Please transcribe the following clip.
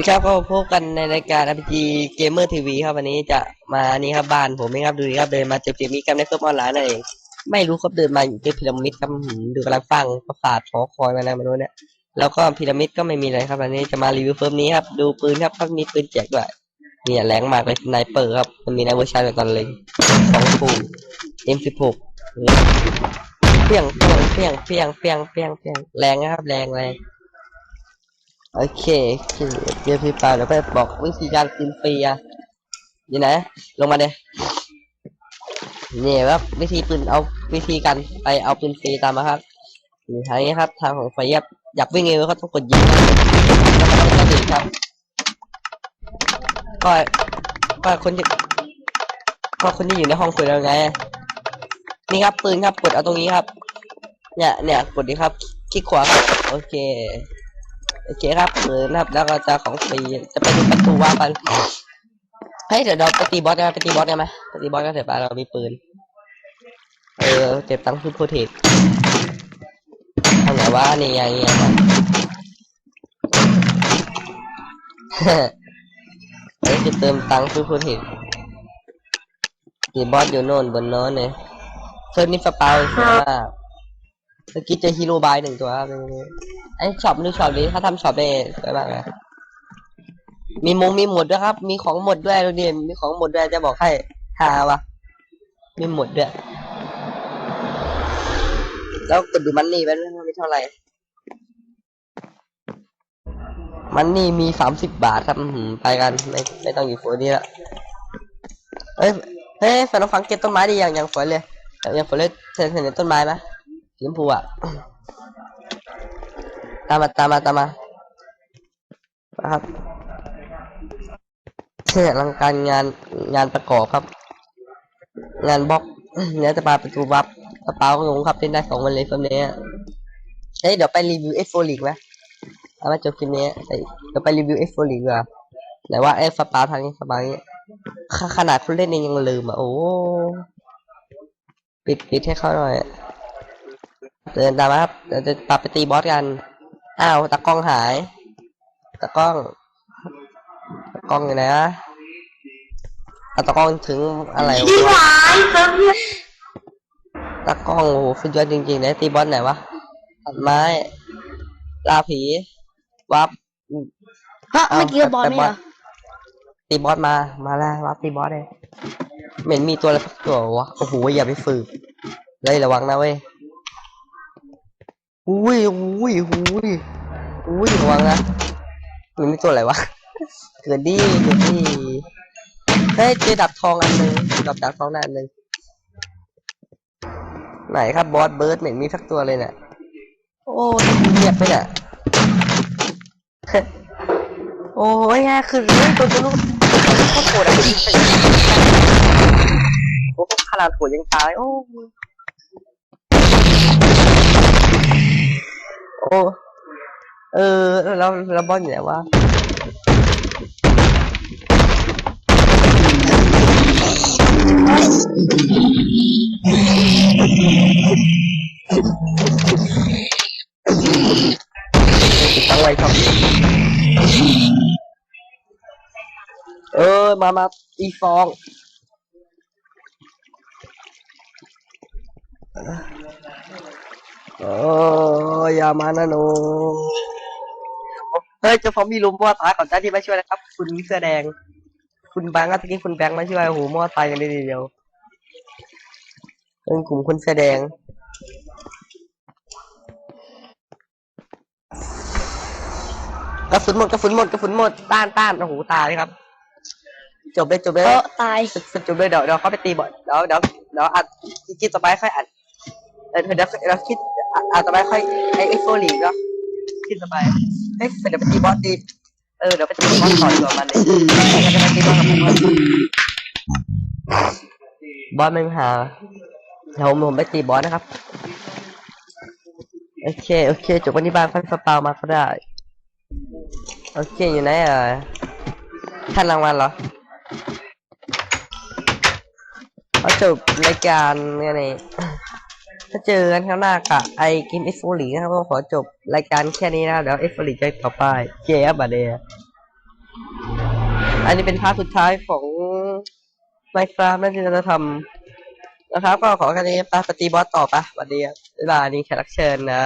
ดีครับก็พบกันในรายการ RPG Gamer TV ครับวันนี้จะมานี่ครับบ้านผมเองครับดูดิครับเดินมาเจอพีระมิดกันในเซิร์ฟออนไลน์นั่นเองไม่รู้ครับเดินมาอยู่ที่พีระมิดครับดูกำลังฟังประสาทหอคอยมานะไม่รู้เนี่ยแล้วก็พีระมิดก็ไม่มีอะไรครับวันนี้จะมารีวิวเฟิร์มนี้ครับดูปืนครับเขามีปืนแจกด้วยเนี่ยแรงมากเลยสไนเปอร์ครับมันมีในเวอร์ชันแบบตอนเล็งสองปุ่ม M16 เพียงเพียงเพียงเพียงเพียงเพียงเพียงแรงนะครับแรงแรง โอเคคือเดี๋ยวพี่ปาเดี๋ยวไปบอกวิธีการกินฟรีอะอยู่ไหนลงมาเด้นี่ครับวิธีปืนเอาวิธีการไปเอาปืนฟรีตามมาครับนี่ทางนี้ครับ ทางของไฟยับอยากวิ่งเองก็ต้องกดยิงแล้วก็ต้องกระดิ่งครับก็ก็คนที่ก็คนที่อยู่ในห้องคุยแล้วไง นี่ครับปืนครับกดเอาตรงนี้ครับ เนี่ยเนี่ยกดดีครับคลิกขวาครับ โอเค โอเคครับปืนครับแล้วก็จะของฟรีจะไปดูประตูว่ากันเฮ้ยเดี๋ยวเราไปตีบอสกันไปตีบอสกันไหมไปตีบอสกันเถอะปะเรามีปืนเออเก็บตังค์ซื้อโปรเทคทำไงวะนี่ไงนี่ไงเฮ้ยจะเติมตังค์ซื้อโปรเทคตีบอสอยู่โน่นบนโน้นเนี่ยเฟิร์นนี่สปาวสวยมาก เมื่อกี้เจอฮีโร่บายหนึ่งตัวครับไอ้ช็อปนี่ช็อปนี้เขาทำช็อปได้สวยมากเลยมีมงมีหมดด้วยครับ มีของหมดด้วยดูดิมีของหมดด้วยจะบอกให้หาวะมีหมดด้วยแล้วกดดูมันนี่ไปด้วยว่ามีเท่าไหร่ มันนี่มีสามสิบบาทครับไปกันไม่ไม่ต้องอยู่โฟนี้ละเฮ้ยเฮ้ยแฟนเราฟังเก็บต้นไม้ดีอย่างอย่างฝนเลยอย่างฝนเลยเห็นเห็นต้นไม้ไหม สีชมพูอะ ตามมาตามมาตามมานะครับเนี่ลังการงานงานประกอบครับ งานบล็อกเนี่ยจะมาประตูวับกระเป๋างงครับเล่นได้สองวันเลยเฟิร์มเนี้ยเฮ้ยเดี๋ยวไปรีวิวเอฟโฟลีกไหมเอามาจบคลิปนี้เดี๋ยวไปรีวิวเอฟโฟลีกดีกว่าไหนว่าเอฟสปาทางนี้สปานี้ขขนาดคนเล่นเองยังลืมอะโอ้ปิดปิดให้เขาหน่อย เดินตามมาครับเดี๋ยวจะปรับไปตีบอสกัน อ้าวตากล้องหายตากล้องตากล้องอยู่ไหนอะเอาตากล้องถึงอะไรพี่หวะวานเซิร์ฟเนี่ยตากล้องโอ้โหสุดยอดจริงๆนะตีบอสไหนวะตัดไม้ลาผีวับฮะเมื่อกี้บอลไม่เหรอตีบอสมา มาแล้ววับตีบอสเลยเหม็นมีตัวอะไรสักตัววะ โอ้โหอย่าไปฝึกเลยระวังนะเว้ย อุ้ยอุ้ยอุ้ยอุ้ยระวังนะมันมีตัวอะไรวะ เกิดดีเกิดดีเฮ้ยเจอดับทองอันหนึ่งดับดับทองได้อันหนึ่งไหนครับบอสเบิร์ดเหม็นมีสักตัวเลยเนี่ยโอ้ยเงียบไปเนี่ยโอ้ยง่คือเรื่องตัวตัวลูกเขาโกรธอะโอ้ขนาดโกรธยังตายโอ้ โอ้ เออ แล้วแล้วบอลอยู่ไหนวะตั้งไว้ครับ เออ มามาอีฟอง เอออย่ามานะหนูเฮ้ยเจะพร้ามีลุมมั่วตายก่อนจ้าที่มาช่วยนะครับ คุณเสื้อแดง คุณแบงค์อะตะกี้คุณแบงค์มาช่วยโอ้โหมั่วตายกันเลยทีเดียวเป็นกลุ่มคนเสื้อแดงกระสุนหมดกระสุนหมดกระสุนหมดต้านต้านโอ้โหตายครับ จบเลยจบเลยเออตายสุดสุดจบเลยเดี๋ยวเดี๋ยวเขาไปตีบอลเดี๋ยวเดี๋ยวเดี๋ยวอัดคิดต่อไปค่อยอัดเออเดี๋ยวเดี๋ยวเดี๋ยวคิด อะอัดต่อไปค่อยไอเอ็กโฟลีกเนาะคิดต่อไปเฮ้ยเดี๋ยวไปตีบอสตีเออเดี๋ยวไปตีบอสต่อดีกว่ามันเลยเดี๋ยวจะไปตีบอสกับมันบอสไม่มีหาเดี๋ยวผมไปตีบอสนะครับโอเคโอเคจบวันนี้บ้านฟันสปาวมาก็ได้โอเคอยู่ไหนเอะท่านรางวัลเหรอเขาจบรายการเนี่ยนี่ ถ้าเจอกันข้างหน้ากับไอกิมเอฟโฟลีนะครับก็ขอจบรายการแค่นี้นะเดี๋ยวเอฟโฟลีจะต่อไปเจ๊บัดเดียอันนี้เป็นภาคสุดท้ายของไมค์คราฟนั่นที่เราจะทำนะครับ ก็ขอแค่นี้ไปปฏิบอสต่อปะบัตเดียบเวลานี้แขกรับเชิญนะ